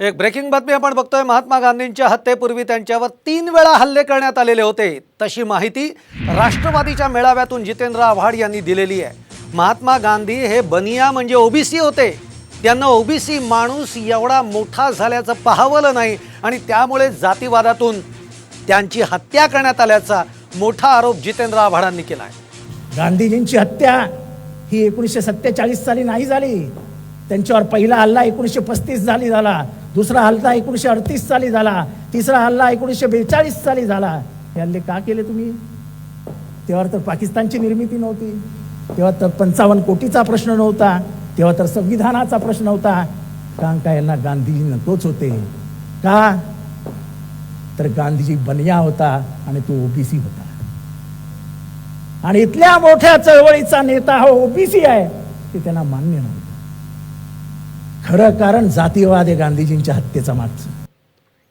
एक ब्रेकिंग बातमी आपण बघतोय. महात्मा गांधींच्या हत्येपूर्वी त्यांच्यावर तीन वेळा हल्ले करण्यात आलेले होते. तशी माहिती राष्ट्रवादीच्या मेळाव्यातून जितेंद्र आव्हाड यांनी दिलेली आहे. महात्मा गांधी हे बनिया म्हणजे ओबीसी होते. त्यांना ओबीसी माणूस एवढा मोठा झाल्याचं पाहावलं नाही आणि त्यामुळे जातीवादातून त्यांची हत्या करण्यात आल्याचा मोठा आरोप जितेंद्र आव्हाडांनी केला आहे. गांधीजींची हत्या ही एकोणीसशे सत्तेचाळीस साली नाही झाली. त्यांच्यावर पहिला हल्ला एकोणीसशे पस्तीस साली झाला. दुसरा हल्ला एकोणीसशे अडतीस साली झाला. तिसरा हल्ला एकोणीसशे बेचाळीस साली झाला. हे हल्ले का केले तुम्ही? तेव्हा तर पाकिस्तानची निर्मिती नव्हती. तेव्हा तर पंचावन्न कोटीचा प्रश्न नव्हता. तेव्हा तर संविधानाचा प्रश्न होता कारण का यांना गांधीजी नकोच होते. का? तर गांधीजी बनिया होता आणि तो ओबीसी होता. आणि इथल्या मोठ्या चळवळीचा नेता हा ओबीसी आहे ते त्यांना मान्य नव्हतं. खरं कारण जातीयवाद आहे गांधीजींच्या हत्येचा मागचं.